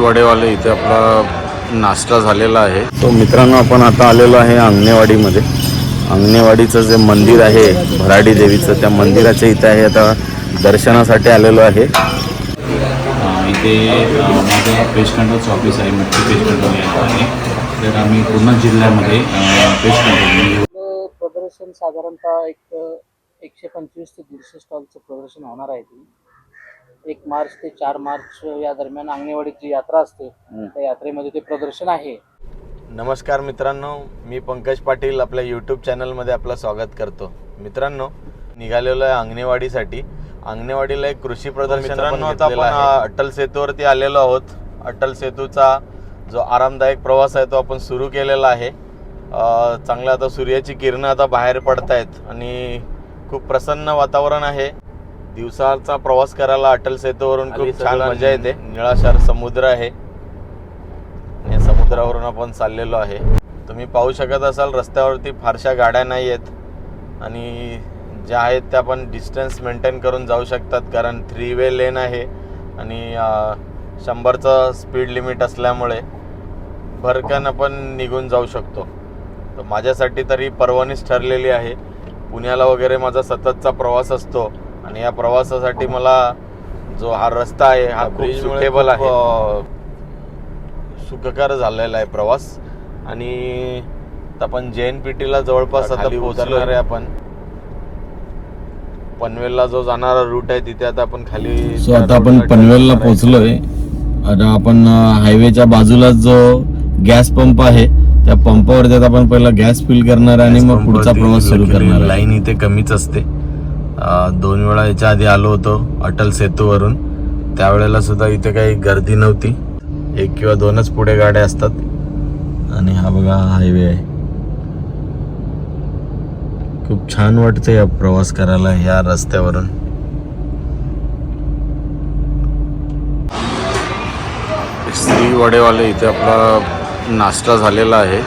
वडेवाले इथे आपला नाश्ता झालेला आहे. तो मित्रांनो आपण आता आलेलो आहे अंगणेवाडीमध्ये. अंगणेवाडीचं जे मंदिर आहे भराडी देवीचं त्या मंदिराच्या इथे आहे आता दर्शनासाठी आलेलो आहे. इथे माझं पेस्ट कंट्रोलचं ऑफिस आहे मुख्य पेस्ट कंट्रोल आहे. तर आम्ही पूर्ण जिल्ह्यामध्ये पेस्ट कंट्रोल प्रदर्शन साधारणतः एक एकशे पंचवीस ते दीडशे स्टॉलचं प्रदर्शन होणार आहे. ते एक मार्च ते चार मार्च या दरम्यान अंगणेवाडीची यात्रा असते. त्या यात्रेमध्ये ते प्रदर्शन आहे. नमस्कार मित्रांनो मी पंकज पाटील आपल्या यूट्यूब चॅनलमध्ये आपलं स्वागत करतो. मित्रांनो निघालेलो आहे अंगणेवाडीसाठी. अंगणेवाडीला एक कृषी प्रदर्शन मित्रांनो आता आपण अटल सेतूवरती आलेलो आहोत. अटल सेतूचा जो आरामदायक प्रवास आहे तो आपण सुरू केलेला आहे. अ, चांगलं आता सूर्याची किरणं आता बाहेर पडत आहेत आणि खूप प्रसन्न वातावरण आहे. दिवसाचा प्रवास करायला अटल सेतूवरून खूप छान मजा येते. निळाशार समुद्र आहे. आणि या समुद्रावरून आपण चाललेलो आहे. तुम्ही पाहू शकत असाल रस्त्यावरती फारशा गाड्या नाही आहेत. आणि ज्या आहेत त्या पण डिस्टन्स मेंटेन करून जाऊ शकतात कारण थ्री वे लेन आहे. आणि शंभरचं स्पीड लिमिट असल्यामुळे भरकन आपण निघून जाऊ शकतो. तर माझ्यासाठी तरी परवानीच ठरलेली आहे. पुण्याला वगैरे माझा सततचा प्रवास असतो. आणि या प्रवासासाठी मला जो हा रस्ता आहे हा खूप सुटेबल आहे सुखकर झालेला आहे प्रवास. आणि आपण जे एन पी टीला जवळपास आता पोहोचणार आहे आपण. पनवेलला जो जाणारा रूट आहे तिथे आता आपण खाली सो आता आपण पनवेलला पोहोचलोय. आता आपण हायवेच्या बाजूला जो गॅस पंप आहे त्या पंपावरती आता आपण पहिला गॅस फिल करणार आहे आणि मग पुढचा प्रवास सुरू करणार आहे. लाईन इथे कमीच असते. दोन वेळा याच्या आधी आलो होतो अटल सेतूवरून. त्यावेळेला सुद्धा इथे काही गर्दी नव्हती. एक किंवा दोनच पुढे गाड्या असतात. आणि हा बघा हायवे आहे. खूप छान वाटतं या प्रवास करायला ह्या रस्त्यावरून. श्री वडेवाले इथे आपला नाश्ता झालेला आहे.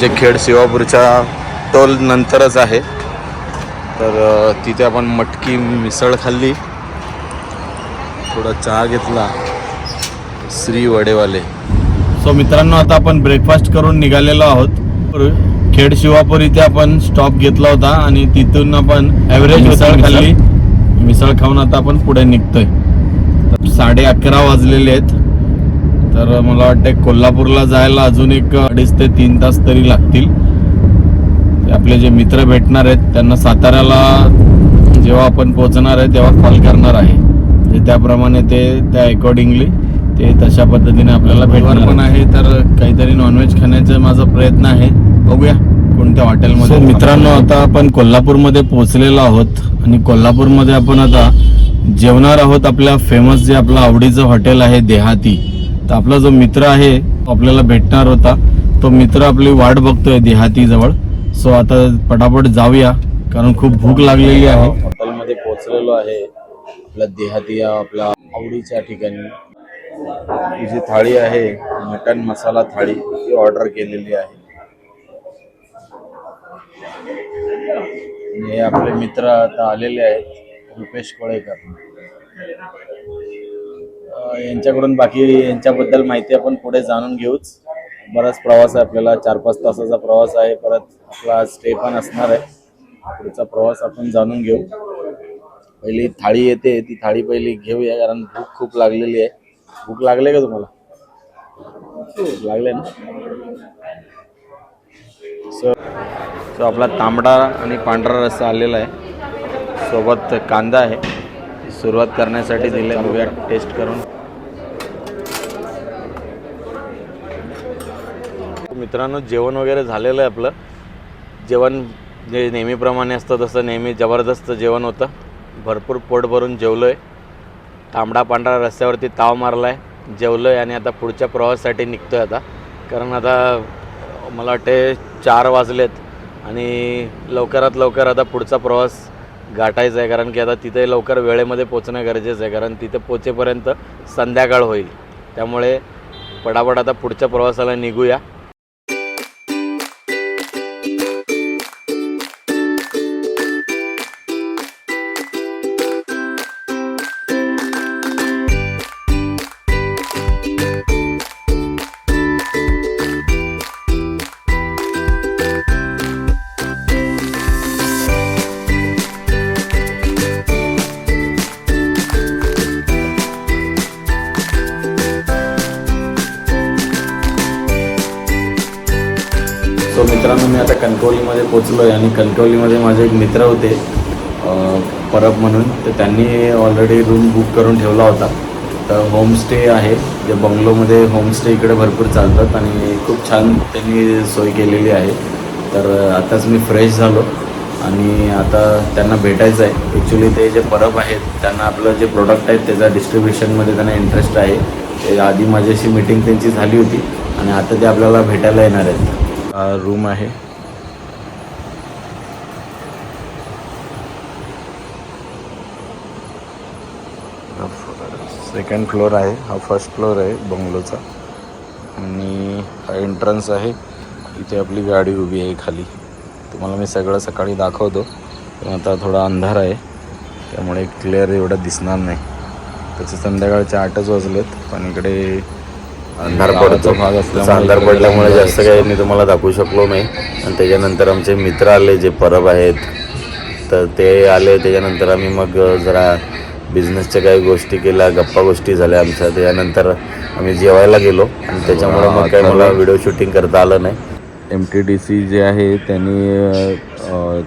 जे खेड शिवापूरच्या टोल नंतरच आहे. तर तिथे आपण मटकी मिसळ खाल्ली. थोडा चहा घेतला. श्री वडेवाले. सो मित्रांनो आता आपण ब्रेकफास्ट करून निघालेलो आहोत. खेड शिवापूर इथे आपण स्टॉप घेतला होता आणि तिथून आपण ॲव्हरेज मिसळ खाल्ली. मिसळ? खाऊन आता आपण पुढे निघतोय. तर साडे अकरा वाजलेले आहेत. तर मला वाटतं कोल्हापूरला जायला अजून एक अडीच ते तीन तास तरी लागतील. आपले जे मित्र भेटणार आहेत त्यांना साताऱ्याला जेव्हा आपण पोहोचणार आहे तेव्हा कॉल करणार आहे. म्हणजे त्याप्रमाणे ते त्या अकॉर्डिंगली ते तशा पद्धतीने आपल्याला भेटणार पण आहे तर काहीतरी नॉनव्हेज खाण्याचा माझा प्रयत्न आहे. बघूया कोणत्या हॉटेलमध्ये मित्रांनो आता आपण कोल्हापूरमध्ये पोहोचलेलो आहोत आणि कोल्हापूरमध्ये आपण आता जेवणार आहोत आपल्या फेमस जे आपलं आवडीचं हॉटेल आहे देहाती. तर आपला जो मित्र आहे तो आपल्याला भेटणार होता. तो मित्र आपली वाट बघतोय देहाती जवळ सो आता पटापट जाऊया कारण खूप भूक लागलेली आहे. हॉटेलमध्ये पोहोचलेलो आहे. आपला देहाती या आपल्या आवडीच्या ठिकाणी. ही जी थाळी आहे मटन मसाला थाळी ती ऑर्डर केलेली आहे. आणि हे आपले मित्र आता आलेले आहेत रुपेश कोळेकर. यांच्याकडून बाकी यांच्याबद्दल माहिती आपण पुढे जाणून घेऊच. बराच प्रवास आहे आपल्याला चार पाच तासाचा प्रवास आहे परत आपला स्टे पण असणार आहे. पुढचा प्रवास आपण जाणून घेऊ. पहिली थाळी येते ती थाळी पहिली घेऊया कारण भूक खूप लागलेली आहे. भूक लागले का तुम्हाला? लागले ना? सो सो आपला तांबडा आणि पांढरा रस्सा आलेला आहे. सोबत कांदा आहे. सुरुवात करण्यासाठी दिले बघूया टेस्ट करून. मित्रांनो जेवण वगैरे झालेलं आहे आपलं. जेवण जे नेहमीप्रमाणे असतं तसं नेहमी जबरदस्त जेवण होतं. भरपूर पोट भरून जेवलो आहे तांबडा पांढरा रस्त्यावरती ताव मारला आहे जेवलो आहे आणि आता पुढच्या प्रवासासाठी निघतो आहे आता. कारण आता मला वाटते चार वाजलेत आणि लवकरात लवकर आता पुढचा प्रवास गाठायचा आहे. कारण की आता तिथे लवकर वेळेमध्ये पोचणं गरजेचं आहे. कारण तिथे पोचेपर्यंत संध्याकाळ होईल. त्यामुळे पटापट आता पुढच्या प्रवासाला निघूया. मी आता कणकवलीमध्ये पोचलो आहे आणि कणकवलीमध्ये माझे एक मित्र होते परब म्हणून. तर त्यांनी ऑलरेडी रूम बुक करून ठेवला होता. तर होमस्टे आहे जे बंगलोमध्ये होमस्टे इकडे भरपूर चालतात आणि खूप छान त्यांनी सोय केलेली आहे. तर आताच मी फ्रेश झालो आणि आता त्यांना भेटायचं आहे. ॲक्च्युली ते जे परब आहेत त्यांना आपलं जे प्रोडक्ट आहेत त्याचा डिस्ट्रीब्युशनमध्ये त्यांना इंटरेस्ट आहे. ते आधी माझ्याशी मीटिंग त्यांची झाली होती आणि आता ते आपल्याला भेटायला येणार आहेत. रूम आहे. सेकंड फ्लोअर आहे. हा फर्स्ट फ्लोअर आहे बंगलोचा. आणि हा एंट्रन्स आहे. इथे आपली गाडी उभी आहे खाली. तुम्हाला मी सगळं सकाळी दाखवतो. पण आता थोडा अंधार आहे. त्यामुळे क्लिअर एवढं दिसणार नाही. तसे संध्याकाळचे आठच वाजलेत पण इकडे अंधार पडतो. भाग असल्यामुळे अंधार पडल्यामुळे जास्त काही मी तुम्हाला दाखवू शकलो नाही. आणि त्याच्यानंतर आमचे मित्र आले जे परब आहेत. तर ते आले त्याच्यानंतर आम्ही मग जरा बिझनेसच्या काही गोष्टी केल्या गप्पा गोष्टी झाल्या आमच्या. त्याच्यानंतर आम्ही जेवायला गेलो. आणि त्याच्यामुळे मग काही मला व्हिडिओ शूटिंग करता आलं नाही. एम टी डी सी जे आहे त्यांनी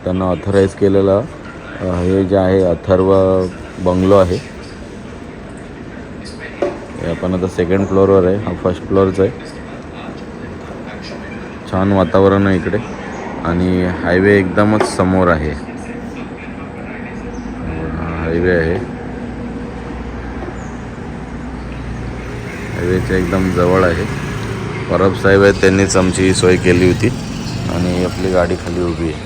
त्यांना ऑथराईज केलेलं हे जे आहे अथर्व बंगलो आहे. आपण आता सेकंड फ्लोअरवर आहे. हा फर्स्ट फ्लोअरचा आहे. छान वातावरण आहे इकडे. आणि हायवे एकदमच समोर आहे. हायवे आहे. हायवेच्या एकदम जवळ आहे. परब साहेब आहेत त्यांनीच आमची सोय केली होती आणि आपली गाडी खाली उभी आहे.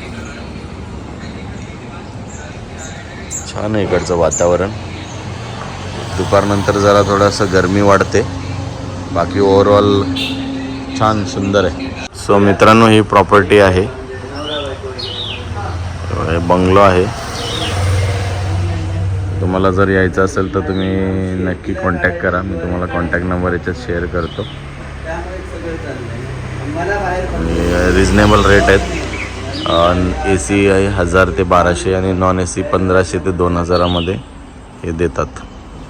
छान आहे इकडचं वातावरण. दुपारनंतर जरा थोडंसं गरमी वाढते. बाकी ओव्हरऑल छान सुंदर आहे. सो मित्रांनो ही प्रॉपर्टी आहे. बंगलो आहे. तुम्हाला जर यायचं असेल तर तुम्ही नक्की कॉन्टॅक्ट करा. मी तुम्हाला कॉन्टॅक्ट नंबर याच्यात शेअर करतो. रिजनेबल रेट आहेत. ए सी आहे हजार ते बाराशे आणि नॉन ए सी पंधराशे ते दोन हजारामध्ये हे देतात.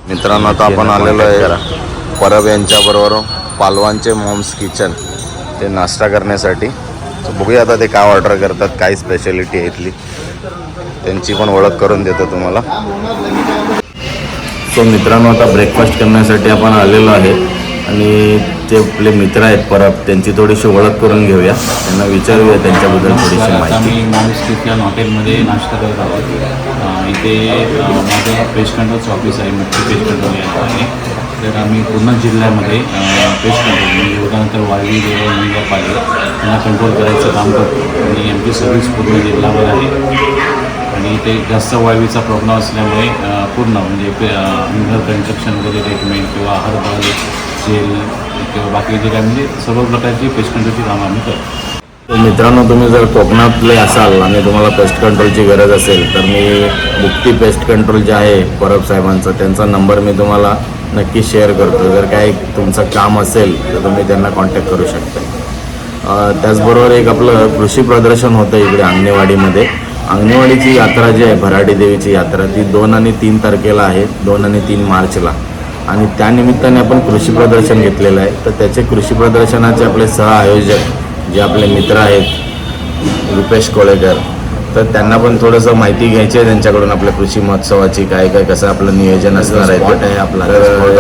मित्रांनो आता आपण आलेलो आहे परब यांच्याबरोबर पालवांचे मॉम्स किचन ते नाश्ता करण्यासाठी. बघूया आता ते काय ऑर्डर करतात काय स्पेशालिटी आहे इथली. त्यांची पण ओळख करून देतो तुम्हाला. सो मित्रांनो आता ब्रेकफास्ट करण्यासाठी आपण आलेलो आहे. आणि ते आपले मित्र आहेत परब त्यांची थोडीशी ओळख करून घेऊया. त्यांना विचारूया त्यांच्याबद्दल थोडीशी माहिती. मॉम्स किचन हॉटेलमध्ये नाश्ता करत आहोत. इथे माझं पेस्ट कंट्रोलचं ऑफिस आहे मुख्य पेस्ट कंट्रोल आहे. तर आम्ही पूर्ण जिल्ह्यामध्ये पेस्ट कंट्रोल म्हणजे उदाहरणार्थ वाळवी देवळ मुंगा पाले यांना कंट्रोल करायचं काम करतो. आणि आमची सर्व्हिस पूर्ण जिल्ह्यावर आहे. आणि ते जास्त वाळवीचा प्रॉब्लेम असल्यामुळे पूर्ण म्हणजे पे कन्स्ट्रक्शन वगैरे ट्रीटमेंट किंवा हर्बल जेल किंवा बाकी जे काय म्हणजे सर्व प्रकारची पेस्ट कंट्रोलची कामं आम्ही करतो. तर मित्रांनो तुम्ही जर कोकणातले असाल आणि तुम्हाला पेस्ट कंट्रोलची गरज असेल तर मी मुक्ती पेस्ट कंट्रोल जे आहे परब साहेबांचा त्यांचा नंबर मी तुम्हाला नक्की शेअर करतो. जर काही तुमचं काम असेल तर तुम्ही त्यांना कॉन्टॅक्ट करू शकता. त्याचबरोबर एक आपलं कृषी प्रदर्शन होतं इकडे अंगणेवाडीमध्ये अंगणेवाडीची यात्रा जी आहे भराडी देवीची यात्रा ती दोन आणि तीन तारखेला आहे दोन आणि तीन मार्चला. आणि त्यानिमित्ताने आपण कृषी प्रदर्शन घेतलेलं आहे. तर त्याचे कृषी प्रदर्शनाचे आपले सह आयोजक जे आपले मित्र आहेत रुपेश कोळेकर तर त्यांना पण थोडंसं माहिती घ्यायची आहे. त्यांच्याकडून आपल्या कृषी महोत्सवाची काय काय कसं आपलं नियोजन असणार आहे ते. आपला.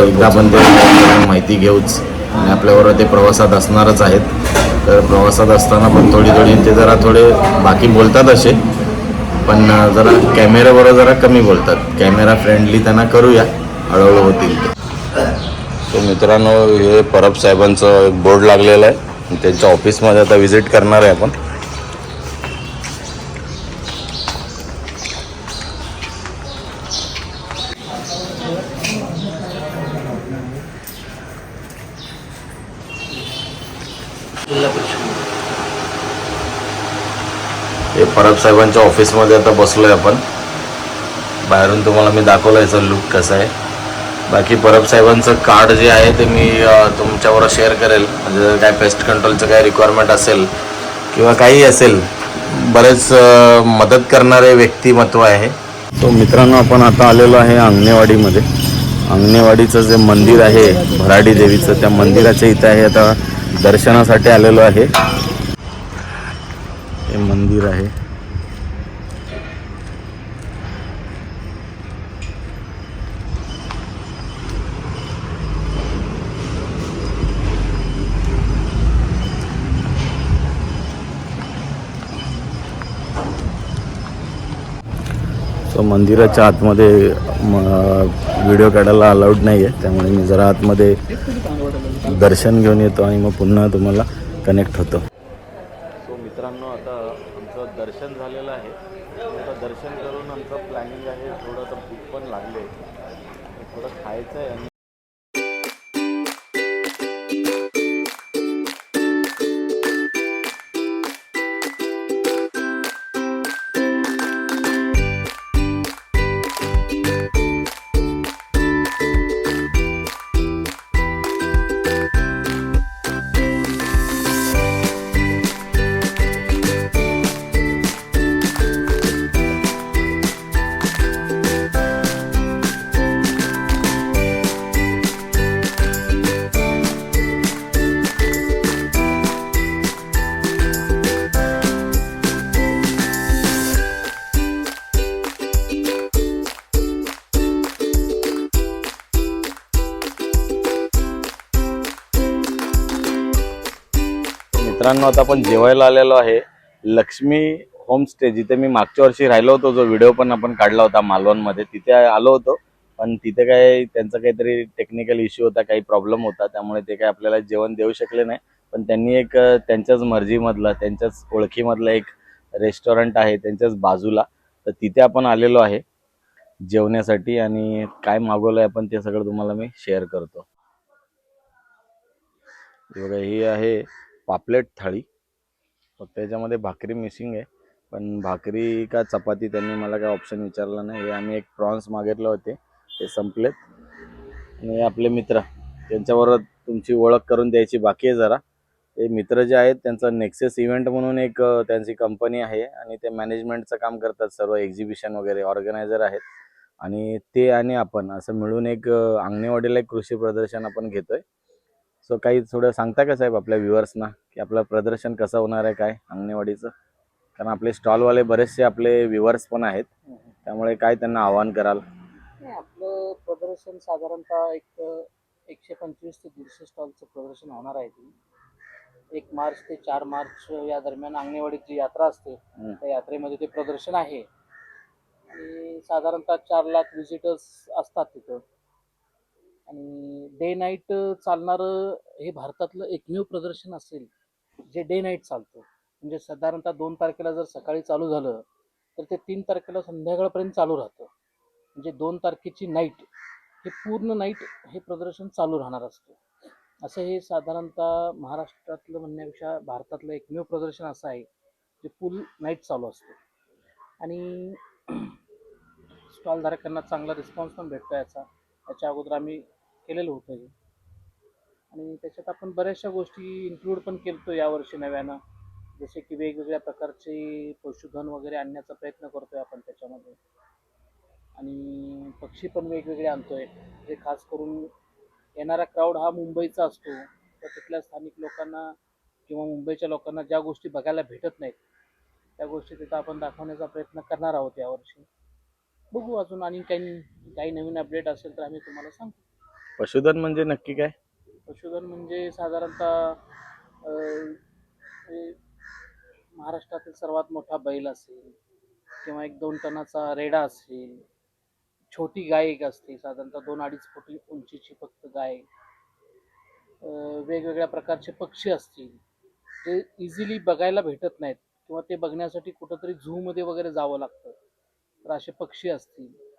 एकदा आपण ते माहिती घेऊच. आणि आपल्याबरोबर ते प्रवासात असणारच आहेत. तर प्रवासात असताना पण थोडी थोडी ते जरा थोडे बाकी बोलतात असे. पण जरा कॅमेऱ्याबरोबर जरा कमी बोलतात. कॅमेरा फ्रेंडली त्यांना करूया. हळूहळू होतील ते. सो मित्रांनो हे परब साहेबांचं एक बोर्ड लागलेलं आहे. आणि त्यांच्या ऑफिसमध्ये आता व्हिजिट करणार आहे आपण हे परब साहेबांच्या ऑफिसमध्ये आता बसलोय आपण. बाहेरून तुम्हाला मी दाखवलं याचा लुक कसा आहे. बाकी परब साहेबांचं कार्ड जे आहे ते मी तुमच्यावर शेअर करेल. म्हणजे जर काय पेस्ट कंट्रोलचं काय रिक्वायरमेंट असेल किंवा काही असेल बरेच मदत करणारे व्यक्तिमत्व आहे. तो मित्रांनो आपण आता आलेलो आहे अंगणेवाडीमध्ये. अंगणेवाडीचं जे मंदिर आहे भराडी देवीचं त्या मंदिराच्या इथं आहे. आता दर्शनासाठी आलेलो आहे. हे मंदिर आहे. तर मंदिराच्या आतमध्ये व्हिडिओ काढायला अलाउड नाही आहे त्यामुळे मी जरा आतमध्ये दर्शन घेऊन येतो आणि मग पुन्हा तुम्हाला कनेक्ट होतो. सो मित्रांनो आता आमचं दर्शन झालेलं आहे. आता दर्शन करून आमचं प्लॅनिंग आहे. थोडं तर भूक पण लागले थोडं खायचं आहे आणि मित्रांनो आता आपण जेवायला आलेलो आहे. लक्ष्मी होमस्टे जिथे मी मागच्या वर्षी राहिलो होतो जो व्हिडिओ पण आपण काढला होता मालवणमध्ये तिथे आलो होतो. पण तिथे काय त्यांचा काहीतरी टेक्निकल इश्यू होता काही प्रॉब्लेम होता त्यामुळे ते काय आपल्याला जेवण देऊ शकले नाही. पण त्यांनी एक त्यांच्याच मर्जीमधला त्यांच्याच ओळखीमधला एक रेस्टॉरंट आहे त्यांच्याच बाजूला. तर तिथे आपण आलेलो आहे जेवण्यासाठी आणि काय मागवलंय आपण ते सगळं तुम्हाला मी शेअर करतो. बघा ही आहे पापलेट थाळी. फक्त भाकरी मिसिंग आहे. पण भाकरी का चपाती त्यांनी मला काय ऑप्शन विचारला नाही. हे आम्ही एक प्रॉन्स मागितले होते. ते संपलेत. आणि आपले मित्र. त्यांच्याबरोबर तुमची ओळख करून द्यायची बाकी आहे जरा. ते मित्र जे आहेत त्यांचं नेक्सेस इव्हेंट म्हणून एक त्यांची कंपनी आहे. आणि ते मॅनेजमेंटचं काम करतात सर्व. एक्झिबिशन वगैरे ऑर्गनायझर आहेत. आणि ते आणि आपण असं मिळून एक अंगणेवाडीला एक कृषी प्रदर्शन आपण घेतोय. सो काही थोडं सांगता का साहेब आपल्या व्ह्युअर्सना की आपलं प्रदर्शन कसं होणार आहे काय अंगणेवाडीचं? कारण आपले स्टॉलवाले बरेचसे आपले व्ह्युअर्स पण आहेत. त्यामुळे काय त्यांना आवाहन कराल? आपलं प्रदर्शन साधारणतः एक एकशे पंचवीस ते दीडशे स्टॉलचं प्रदर्शन होणार आहे ती. एक मार्च ते चार मार्च या दरम्यान अंगणेवाडीत जी यात्रा असते. त्या यात्रेमध्ये ते प्रदर्शन आहे. आणि साधारणतः चार लाख विजिटर्स असतात तिथं. आणि डे नाईट चालणारं हे भारतातलं एकमेव प्रदर्शन असेल जे डे नाईट चालतं. म्हणजे साधारणतः दोन तारखेला जर सकाळी चालू झालं तर ते तीन तारखेला संध्याकाळपर्यंत चालू राहतं. म्हणजे दोन तारखेची नाईट हे पूर्ण नाईट हे प्रदर्शन चालू राहणार असतं. असं हे साधारणतः महाराष्ट्रातलं म्हणण्यापेक्षा भारतातलं एकमेव प्रदर्शन असं आहे जे फुल नाईट चालू असतं. आणि स्टॉलधारकांना चांगला रिस्पॉन्स पण भेटतो याचा. याच्या अगोदर आम्ही केलेलं होतं हे. आणि त्याच्यात आपण बऱ्याचशा गोष्टी इन्क्लूड पण केलतो यावर्षी नव्यानं. जसे की वेगवेगळ्या प्रकारचे पशुधन वगैरे आणण्याचा प्रयत्न करतोय आपण त्याच्यामध्ये. आणि पक्षी पण वेगवेगळे आणतोय. जे खास करून येणारा क्राऊड हा मुंबईचा असतो. तर तिथल्या स्थानिक लोकांना किंवा मुंबईच्या लोकांना ज्या गोष्टी बघायला भेटत नाहीत त्या गोष्टी तिथं आपण दाखवण्याचा प्रयत्न करणार आहोत यावर्षी. बघू अजून आणि काही काही नवीन अपडेट असेल तर आम्ही तुम्हाला सांगू. पशुधन म्हणजे नक्की काय? पशुधन म्हणजे साधारणतः अं, हे महाराष्ट्रातील सर्वात मोठा बैल असेल किंवा एक दोन टनाचा रेडा असेल छोटी गाय एक असते साधारणतः दोन अडीच फुटी उंचीची फक्त गाय. अं, वेगवेगळ्या प्रकारचे पक्षी असतील ते इझिली बघायला भेटत नाहीत किंवा ते बघण्यासाठी कुठंतरी झूमध्ये वगैरे जावं लागतं. तर असे पक्षी असतील.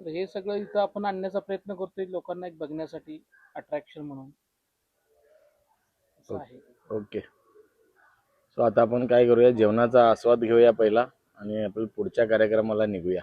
तर हे सगळं इथं आपण आणण्याचा प्रयत्न करतोय लोकांना एक बघण्यासाठी अट्रॅक्शन म्हणून. असं आहे. ओके. सो आता आपण काय करूया? जेवणाचा आस्वाद घेऊया पहिला आणि आपण पुढच्या कार्यक्रमाला निघूया.